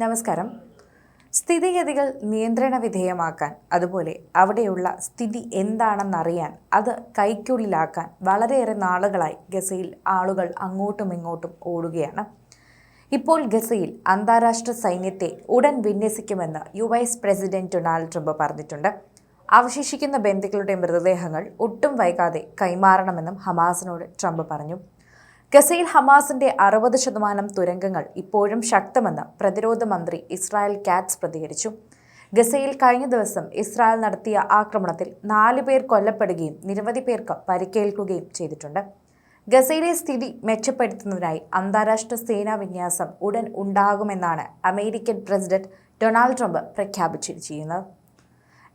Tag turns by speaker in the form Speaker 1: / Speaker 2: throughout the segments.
Speaker 1: നമസ്കാരം. സ്ഥിതിഗതികൾ നിയന്ത്രണ വിധേയമാക്കാൻ അതുപോലെ അവിടെയുള്ള സ്ഥിതി എന്താണെന്നറിയാൻ അത് കൈക്കുള്ളിലാക്കാൻ വളരെയേറെ നാളുകളായി ഗസയിൽ ആളുകൾ അങ്ങോട്ടും ഇങ്ങോട്ടും ഓടുകയാണ്. ഇപ്പോൾ ഗസയിൽ അന്താരാഷ്ട്ര സൈന്യത്തെ ഉടൻ വിന്യസിക്കുമെന്ന് U S president Donald Trump പറഞ്ഞിട്ടുണ്ട്. അവശേഷിക്കുന്ന ബന്ധുക്കളുടെ മൃതദേഹങ്ങൾ ഒട്ടും വൈകാതെ കൈമാറണമെന്നും ഹമാസിനോട് ട്രംപ് പറഞ്ഞു. ഗസയിൽ ഹമാസിന്റെ അറുപത് ശതമാനം തുരങ്കങ്ങൾ ഇപ്പോഴും ശക്തമെന്ന് പ്രതിരോധ മന്ത്രി ഇസ്രായേൽ കാറ്റ്സ് പ്രതികരിച്ചു. ഗസയിൽ കഴിഞ്ഞ ദിവസം ഇസ്രായേൽ നടത്തിയ ആക്രമണത്തിൽ നാല് പേർ കൊല്ലപ്പെടുകയും നിരവധി പേർക്ക് പരിക്കേൽക്കുകയും ചെയ്തിട്ടുണ്ട്. ഗസയിലെ സ്ഥിതി മെച്ചപ്പെടുത്തുന്നതിനായി അന്താരാഷ്ട്ര സേനാ വിന്യാസം ഉടൻ ഉണ്ടാകുമെന്നാണ് അമേരിക്കൻ പ്രസിഡന്റ് ഡൊണാൾഡ് ട്രംപ് പ്രഖ്യാപിച്ചിരിക്കുന്നത്.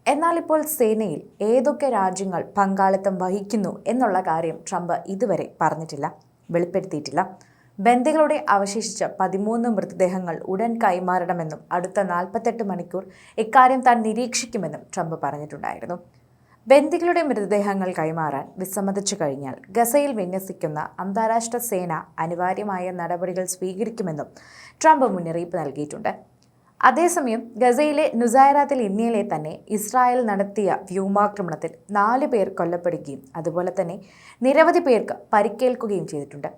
Speaker 1: എന്നാൽ ഇപ്പോൾ സേനയിൽ ഏതൊക്കെ രാജ്യങ്ങൾ പങ്കാളിത്തം വഹിക്കുന്നു എന്നുള്ള കാര്യം ട്രംപ് ഇതുവരെ പറഞ്ഞിട്ടില്ല. വെളിപ്പെടുത്തിയിട്ടില്ല. ബന്ദികളുടെ അവശേഷിച്ച പതിമൂന്ന് മൃതദേഹങ്ങൾ ഉടൻ കൈമാറണമെന്നും അടുത്ത നാൽപ്പത്തെട്ട് മണിക്കൂർ ഇക്കാര്യം താൻ നിരീക്ഷിക്കുമെന്നും ട്രംപ് പറഞ്ഞിട്ടുണ്ടായിരുന്നു. ബന്ദികളുടെ മൃതദേഹങ്ങൾ കൈമാറാൻ വിസമ്മതിച്ചു കഴിഞ്ഞാൽ ഗസയിൽ വിന്യസിക്കുന്ന അന്താരാഷ്ട്ര സേന അനിവാര്യമായ നടപടികൾ സ്വീകരിക്കുമെന്നും ട്രംപ് മുന്നറിയിപ്പ് നൽകിയിട്ടുണ്ട്. അതേസമയം ഗസയിലെ നുസൈറാത്തിൽ ഇന്നലെ തന്നെ ഇസ്രായേൽ നടത്തിയ വ്യോമാക്രമണത്തിൽ നാല് പേർ കൊല്ലപ്പെടുകയും അതുപോലെ തന്നെ നിരവധി പേർക്ക് പരിക്കേൽക്കുകയും ചെയ്തിട്ടുണ്ട്.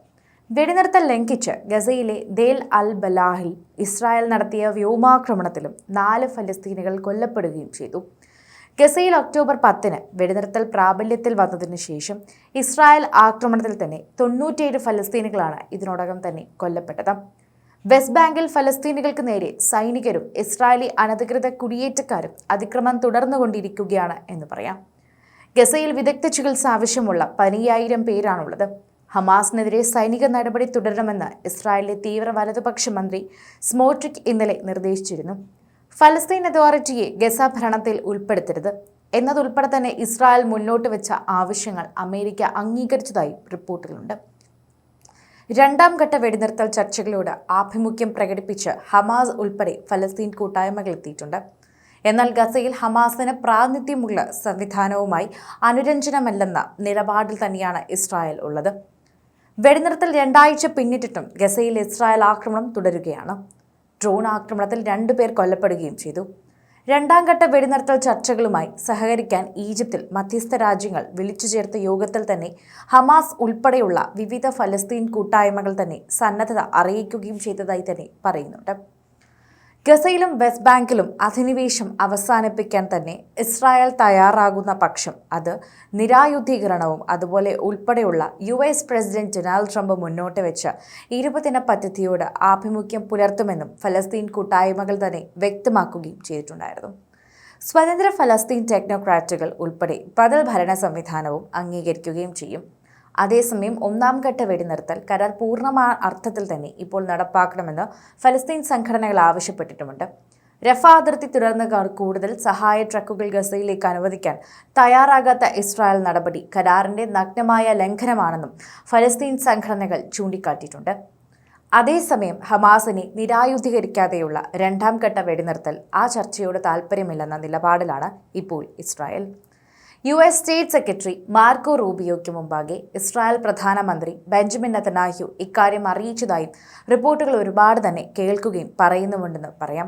Speaker 1: വെടിനിർത്തൽ ലംഘിച്ച് ഗസയിലെ ദേൽ അൽ ബലാഹിൽ ഇസ്രായേൽ നടത്തിയ വ്യോമാക്രമണത്തിലും നാല് ഫലസ്തീനികൾ കൊല്ലപ്പെടുകയും ചെയ്തു. ഗസയിൽ ഒക്ടോബർ പത്തിന് വെടിനിർത്തൽ പ്രാബല്യത്തിൽ വന്നതിന് ശേഷം ഇസ്രായേൽ ആക്രമണത്തിൽ തന്നെ തൊണ്ണൂറ്റിയേഴ് ഫലസ്തീനികളാണ് ഇതിനോടകം തന്നെ കൊല്ലപ്പെട്ടത്. വെസ്റ്റ് ബാങ്കിൽ ഫലസ്തീനികൾക്ക് നേരെ സൈനികരും ഇസ്രായേലി അനധികൃത കുടിയേറ്റക്കാരും അതിക്രമം തുടർന്നുകൊണ്ടിരിക്കുകയാണ് എന്ന് പറയാം. ഗസയിൽ വിദഗ്ധ ചികിത്സ ആവശ്യമുള്ള പതിനയ്യായിരം പേരാണുള്ളത്. ഹമാസിനെതിരെ സൈനിക നടപടി തുടരണമെന്ന് ഇസ്രായേലിലെ തീവ്ര വലതുപക്ഷ മന്ത്രി സ്മോട്രിക് ഇന്നലെ നിർദ്ദേശിച്ചിരുന്നു. ഫലസ്തീൻ അതോറിറ്റിയെ ഗസ ഭരണത്തിൽ ഉൾപ്പെടുത്തരുത്. എന്നതുൾപ്പെടെ തന്നെ ഇസ്രായേൽ മുന്നോട്ട് വെച്ച ആവശ്യങ്ങൾ അമേരിക്ക അംഗീകരിച്ചതായി റിപ്പോർട്ടുകളുണ്ട് രണ്ടാം ഘട്ട വെടിനിർത്തൽ ചർച്ചകളോട് ആഭിമുഖ്യം പ്രകടിപ്പിച്ച് ഹമാസ് ഉൾപ്പെടെ ഫലസ്തീൻ കൂട്ടായ്മകൾ എത്തിയിട്ടുണ്ട്. എന്നാൽ ഗസയിൽ ഹമാസിന് പ്രാതിനിധ്യമുള്ള സംവിധാനവുമായി അനുരഞ്ജനമല്ലെന്ന നിലപാടിൽ തന്നെയാണ് ഇസ്രായേൽ ഉള്ളത്. വെടിനിർത്തൽ രണ്ടാഴ്ച പിന്നിട്ടിട്ടും ഗസയിൽ ഇസ്രായേൽ ആക്രമണം തുടരുകയാണ്. ഡ്രോൺ ആക്രമണത്തിൽ രണ്ടുപേർ കൊല്ലപ്പെടുകയും ചെയ്തു. രണ്ടാം ഘട്ട വെടിനിർത്തൽ ചർച്ചകളുമായി സഹകരിക്കാൻ ഈജിപ്തിൽ മധ്യസ്ഥ രാജ്യങ്ങൾ വിളിച്ചു ചേർത്ത യോഗത്തിൽ തന്നെ ഹമാസ് ഉൾപ്പെടെയുള്ള വിവിധ ഫലസ്തീൻ കൂട്ടായ്മകൾ തന്നെ സന്നദ്ധത അറിയിക്കുകയും ചെയ്തതായി തന്നെ പറയുന്നുണ്ട്. ഗസയിലും വെസ്റ്റ് ബാങ്കിലും അധിനിവേശം അവസാനിപ്പിക്കാൻ തന്നെ ഇസ്രായേൽ തയ്യാറാകുന്ന പക്ഷം അത് നിരായുധീകരണവും അതുപോലെ ഉൾപ്പെടെയുള്ള U S president Donald Trump മുന്നോട്ട് വെച്ച ഇരുപതിന പദ്ധതിയോട് ആഭിമുഖ്യം പുലർത്തുമെന്നും ഫലസ്തീൻ കൂട്ടായ്മകൾ തന്നെ വ്യക്തമാക്കുകയും ചെയ്തിട്ടുണ്ടായിരുന്നു. സ്വതന്ത്ര ഫലസ്തീൻ ടെക്നോക്രാറ്റുകൾ ഉൾപ്പെടെ ബദൽ ഭരണ സംവിധാനവും അംഗീകരിക്കുകയും ചെയ്യും. അതേസമയം ഒന്നാം ഘട്ട വെടിനിർത്തൽ കരാർ പൂർണമായ അർത്ഥത്തിൽ തന്നെ ഇപ്പോൾ നടപ്പാക്കണമെന്ന് ഫലസ്തീൻ സംഘടനകൾ ആവശ്യപ്പെട്ടിട്ടുമുണ്ട്. രഫ അതിർത്തി തുടർന്ന് കൂടുതൽ സഹായ ട്രക്കുകൾ ഗസയിലേക്ക് അനുവദിക്കാൻ തയ്യാറാകാത്ത ഇസ്രായേൽ നടപടി കരാറിന്റെ നഗ്നമായ ലംഘനമാണെന്നും ഫലസ്തീൻ സംഘടനകൾ ചൂണ്ടിക്കാട്ടിയിട്ടുണ്ട്. അതേസമയം ഹമാസിനെ നിരായുധീകരിക്കാതെയുള്ള രണ്ടാം ഘട്ട വെടിനിർത്തൽ ആ ചർച്ചയോട് താൽപ്പര്യമില്ലെന്ന നിലപാടിലാണ് ഇപ്പോൾ Israel. U S state secretary Marco റൂബിയോയ്ക്ക് മുമ്പാകെ ഇസ്രായേൽ പ്രധാനമന്ത്രി ബെഞ്ചമിൻ നത്തനാഹ്യു ഇക്കാര്യം അറിയിച്ചതായും റിപ്പോർട്ടുകൾ ഒരുപാട് തന്നെ കേൾക്കുകയും പറയുന്നുമുണ്ടെന്ന് പറയാം.